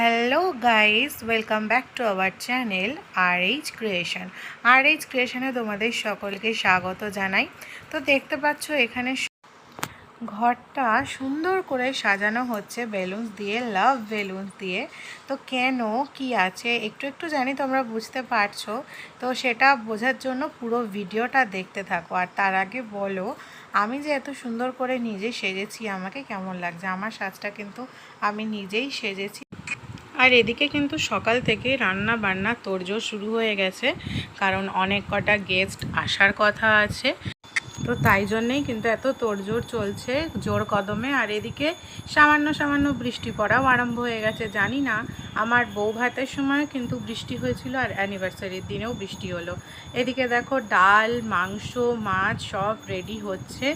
Hello guys welcome back to our channel R H creation R H ক্রিয়েশনে তোমাদের সকলকে স্বাগত জানাই। তো দেখতে পাচ্ছ, এখানে ঘরটা সুন্দর করে সাজানো হচ্ছে বেলুনস দিয়ে লাভ বেলুনস দিয়ে। তো কেন, কি আছে, একটু একটু জানি, তোমরা বুঝতে পারছ। তো সেটা বোঝার জন্য পুরো ভিডিওটা দেখতে থাকো। আর তার আগে বলো, আমি যে এত সুন্দর করে নিজে সেজেছি, আমাকে কেমন লাগছে? আমার সাজটা কিন্তু আমি নিজেই সেজেছি। আর এদিকে কিন্তু সকাল থেকে রান্না বান্না তোড়জোড় শুরু হয়ে গেছে, কারণ অনেক কটা গেস্ট আসার কথা আছে। তো তাই জন্যেই কিন্তু এত তোড়জোড় চলছে জোর কদমে। আর এদিকে সামান্য সামান্য বৃষ্টি পড়াও আরম্ভ হয়ে গেছে, জানি না। আমার বউ ভাতের সময় কিন্তু বৃষ্টি হয়েছিল আর অ্যানিভার্সারির দিনেও বৃষ্টি হলো। এদিকে দেখো ডাল, মাংস, মাছ সব রেডি হচ্ছে।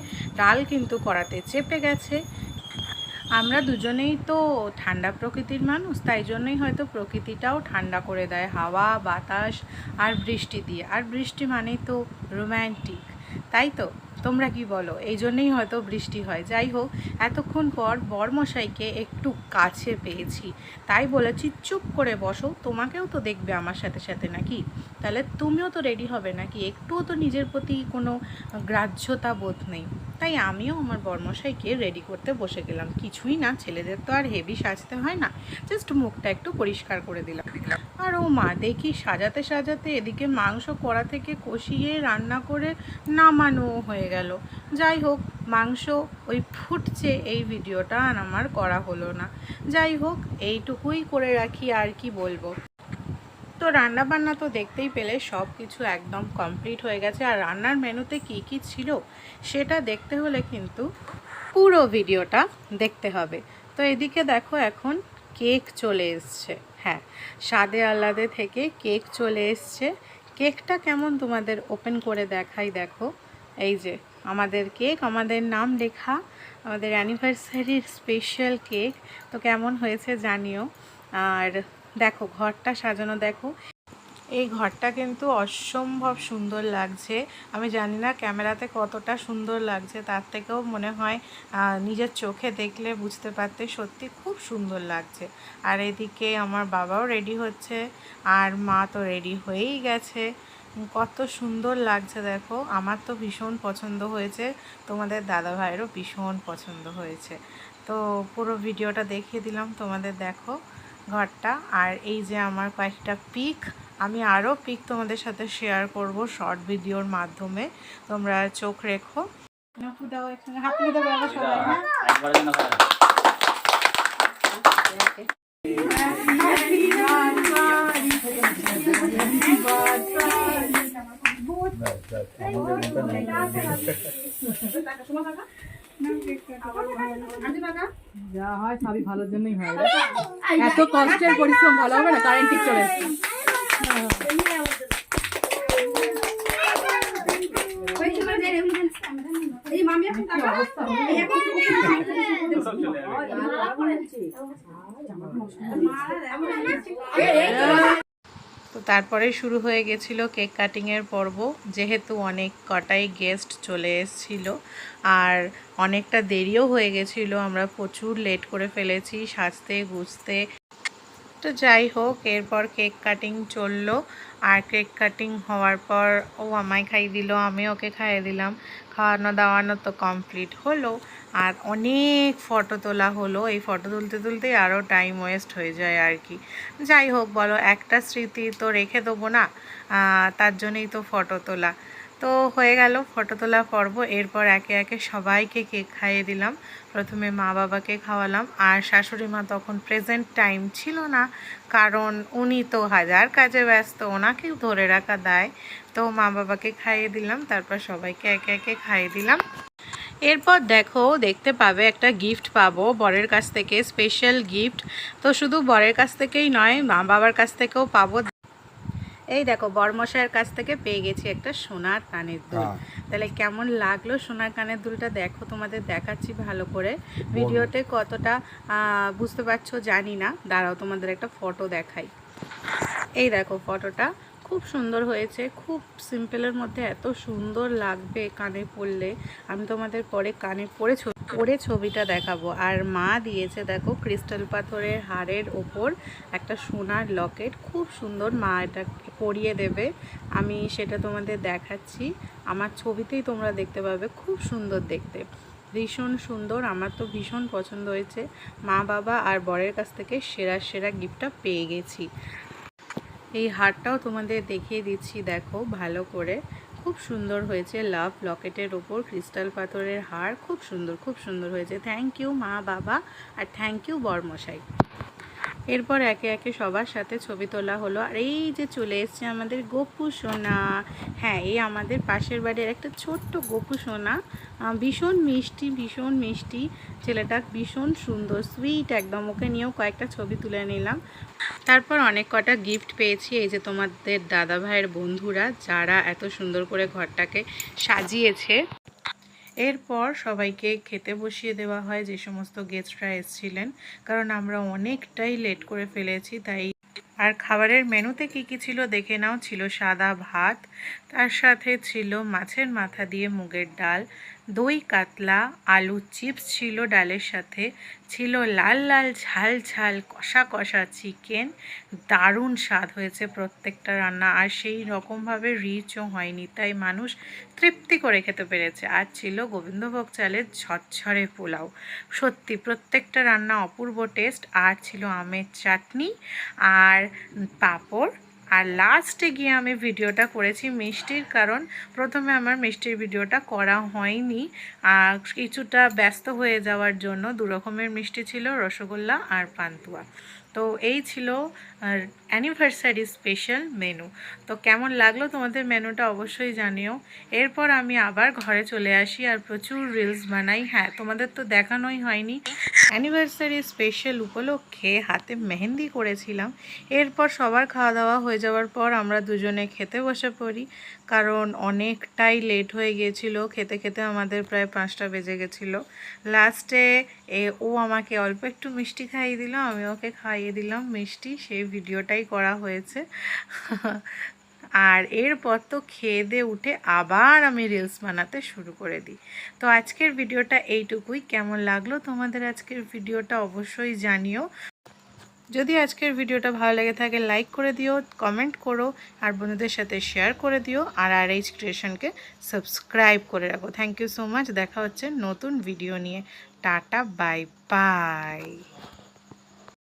ডাল কিন্তু করাতে চেপে গেছে। আমরা দুজনেই তো ঠান্ডা প্রকৃতির মানুষ, তাই জন্যই হয়তো প্রকৃতিটাও ঠান্ডা করে দেয় হাওয়া, বাতাস আর বৃষ্টি দিয়ে। আর বৃষ্টি মানেই তো রোম্যান্টিক তাই তো? তোমরা কি বলো? এই জন্যেই হয়তো বৃষ্টি হয়। যাই হোক, এতক্ষণ পর বরমশাইকে একটু কাছে পেয়েছি। তাই বলেছি, চুপ করে বসো, তোমাকেও তো দেখবে আমার সাথে সাথে নাকি? তাহলে তুমিও তো রেডি হবে নাকি? একটুও তো নিজের প্রতি কোনো গ্রাহ্যতা বোধ নেই। তাই আমিও আমার বর্মশাইকে রেডি করতে বসে গেলাম। কিছুই না, ছেলেদের তো আর হেভি সাজতে হয় না। জাস্ট মুখটা একটু পরিষ্কার করে দিলাম। আর ও মা, দেখি সাজাতে সাজাতে এদিকে মাংস কড়া থেকে কষিয়ে রান্না করে নামানো হয়ে গেল। যাই হোক, মাংস ওই ফুটছে, এই ভিডিওটা আর আমার করা হলো না। যাই হোক, এইটুকুই করে রাখি, আর কি বলব। তো রান্না বান্না তো দেখতেই পেলে সব কিছু একদম কমপ্লিট হয়ে গেছে। আর রান্নার মেনুতে কি কি ছিল, সেটা দেখতে হলে কিন্তু পুরো ভিডিওটা দেখতে হবে। তো এদিকে দেখো, এখন কেক চলে এসছে। হ্যাঁ স্বাদে আহ্লাদে থেকে কেক চলে এসছে। কেকটা কেমন তোমাদের ওপেন করে দেখাই দেখো। এই যে আমাদের কেক, আমাদের নাম লেখা, আমাদের অ্যানিভার্সারির স্পেশাল কেক। তো কেমন হয়েছে জানিও। আর দেখো, ঘরটা সাজানো দেখো। এই ঘরটা কিন্তু অসম্ভব সুন্দর লাগছে। আমি জানি না ক্যামেরাতে কতটা সুন্দর লাগছে, তার থেকেও মনে হয় নিজের চোখে দেখলে বুঝতে পারতে সত্যি খুব সুন্দর লাগছে। আর এদিকে আমার বাবাও রেডি হচ্ছে, আর মা তো রেডি হয়েই গেছে। কত সুন্দর লাগছে দেখো। আমার তো ভীষণ পছন্দ হয়েছে। তোমাদের দাদা ভাইয়েরও ভীষণ পছন্দ হয়েছে। তো পুরো ভিডিওটা দেখিয়ে দিলাম তোমাদের দেখো ঘরটা। আর এই যে আমার কয়েকটা পিক আমি আরও পিক তোমাদের সাথে শেয়ার করব শর্ট ভিডিওর মাধ্যমে। তোমরা চোখ রেখো। সবাই হ্যাঁ একবারের জন্য খারাপ। যা হয় সবই ভালোর জন্যই হয় এত কষ্টের পরিশ্রম ভালো হবে না কারেন্ট ঠিক চলে এসছে। সব চলে যাবে। তো তারপরে শুরু হয়ে গেছিল কেক কাটিংয়ের পর্ব। যেহেতু অনেক কটাই গেস্ট চলে এসেছিল আর অনেকটা দেরিও হয়ে গেছিল, আমরা প্রচুর লেট করে ফেলেছি, সাজতে গুছতে তো যাই হোক, এরপর কেক কাটিং চলল। আর কেক কাটিং হওয়ার পর ও আমায় খাইয়ে দিল, আমি ওকে খাইয়ে দিলাম। খাওয়ানো দাওয়ানো তো কমপ্লিট হলো। আর অনেক ফটো তোলা হলো। এই ফটো তুলতে তুলতেই আরও টাইম ওয়েস্ট হয়ে যায় আর কি। যাই হোক, বলো, একটা স্মৃতি তো রেখে দেবো না? তার জন্যই তো ফটো তোলা। তো হয়ে গেল ফটো তোলা পর্ব। এরপর একে একে সবাইকে কেক খাইয়ে দিলাম। প্রথমে মা বাবাকে খাওয়ালাম। আর শাশুড়ি মা তখন প্রেজেন্ট টাইম ছিল না, কারণ উনি তো হাজার কাজে ব্যস্ত ওনাকেও ধরে রাখা দায়। তো মা বাবাকে খাইয়ে দিলাম, তারপর সবাইকে একে একে খাইয়ে দিলাম। এরপর দেখো, দেখতে পাবে, একটা গিফট পাবো, বরের কাছ থেকে স্পেশাল গিফট তো শুধু বরের কাছ থেকেই নয়, মা বাবার কাছ থেকেও পাবো। এই দেখো বর্মশায়ের কাছ থেকে পেয়ে গেছি একটা সোনার কানের দুল। তাহলে কেমন লাগল সোনার কানের দুলটা? দেখো তোমাদের দেখাচ্ছি ভালো করে। ভিডিওতে কতটা বুঝতে পারছ জানি না। দাঁড়াও তোমাদের একটা ফটো দেখাই। এই দেখো ফটোটা। খুব সুন্দর হয়েছে। খুব সিম্পলের মধ্যে এত সুন্দর লাগবে কানে পরলে আমি তোমাদের পরে কানে পরে পরে ছবিটা দেখাবো। আর মা দিয়েছে দেখো ক্রিস্টাল পাথরের হাড়ের ওপর একটা সোনার লকেট খুব সুন্দর মা এটা পরিয়ে দেবে। আমি সেটা তোমাদের দেখাচ্ছি। আমার ছবিতেই তোমরা দেখতে পাবে খুব সুন্দর দেখতে। ভীষণ সুন্দর। আমার তো ভীষণ পছন্দ হয়েছে। মা বাবা আর বরের কাছ থেকে সেরা সেরা গিফটটা পেয়ে গেছি। এই হারটাও তোমাদের দেখিয়ে দিচ্ছি, দেখো, ভালো করে। খুব সুন্দর হয়েছে লাভ লকেটের ওপর ক্রিস্টাল পাথরের হার। খুব সুন্দর খুব সুন্দর হয়েছে। থ্যাংক ইউ মা, বাবা, আর থ্যাংক ইউ বরমশাই। এরপর একে একে সবার সাথে ছবি তোলা হলো। আর এই যে চলে এসছে আমাদের গোপু সোনা। হ্যাঁ এই আমাদের পাশের বাড়ির একটা ছোট্ট গোপু সোনা। ভীষণ মিষ্টি ভীষণ মিষ্টি। ছেলেটা ভীষণ সুন্দর সুইট একদম। ওকে নিয়েও কয়েকটা ছবি তুলে নিলাম। তারপর অনেক কটা গিফট পেয়েছি। এই যে তোমাদের দাদা ভাইয়ের বন্ধুরা, যারা এত সুন্দর করে ঘরটাকে সাজিয়েছে। এরপর সবাইকে খেতে বসিয়ে দেওয়া হয়, যে সমস্ত গেস্টরা এসেছিলেন। কারণ আমরা অনেকটাই লেট করে ফেলেছি, তাই আর খাবারের মেনুতে কি কি ছিল দেখে নাও। ছিল সাদা ভাত, তার সাথে ছিল মাছের মাথা দিয়ে মুগের ডাল দই কাতলা আলু চিপস ছিল ডালের সাথে, ছিল লাল লাল ঝাল ঝাল কষা কষা চিকেন। দারুণ স্বাদ হয়েছে প্রত্যেকটা রান্না আর সেই রকমভাবে রিচও হয়নি, তাই মানুষ তৃপ্তি করে খেতে পেরেছে। আর ছিল গোবিন্দভোগ চালের ঝরঝরে পোলাও। সত্যি, প্রত্যেকটা রান্না অপূর্ব টেস্ট। আর ছিল আমের চাটনি আর পাঁপড় আর লাস্টে গিয়ে আমি ভিডিওটা করেছি মিষ্টির, কারণ প্রথমে আমার মিষ্টির ভিডিওটা করা হয়নি। আর কিছুটা ব্যস্ত হয়ে যাওয়ার জন্য দু রকমের মিষ্টি ছিল রসগোল্লা আর পান্তুয়া। তো এই ছিল অ্যানিভার্সারি স্পেশাল মেনু তো কেমন লাগল তোমাদের মেনুটা অবশ্যই জানিও। এরপর আমি আবার ঘরে চলে আসি আর প্রচুর রিলস বানাই। হ্যাঁ তোমাদের তো দেখানোই হয়নি। অ্যানিভার্সারি স্পেশাল উপলক্ষে হাতে মেহেন্দি করেছিলাম। এরপর সবার খাওয়া দাওয়া হয়ে যাওয়ার পর আমরা দুজনে খেতে বসে পড়ি। কারণ অনেকটাই লেট হয়ে গিয়েছিল। খেতে খেতে আমাদের প্রায় পাঁচটা বেজে গেছিল। লাস্টে ও আমাকে অল্প একটু মিষ্টি খাইয়ে দিল, আমি ওকে খাইয়ে দিলাম মিষ্টি। সেই ভিডিওটাই করা হয়েছে। আর এরপর তো খেয়ে দিয়ে উঠে আবার আমি রিলস বানাতে শুরু করে দিই। তো আজকের ভিডিওটা এইটুকুই। কেমন লাগল তোমাদের আজকের ভিডিওটা অবশ্যই জানিও। যদি আজকের ভিডিওটা ভালো লেগে থাকে লাইক করে দিও কমেন্ট করো, আর বন্ধুদের সাথে শেয়ার করে দিও, আর আর এইচ ক্রিয়েশনকে সাবস্ক্রাইব করে রাখো। থ্যাংক ইউ সো মাচ দেখা হচ্ছে নতুন ভিডিও নিয়ে। Tata bye bye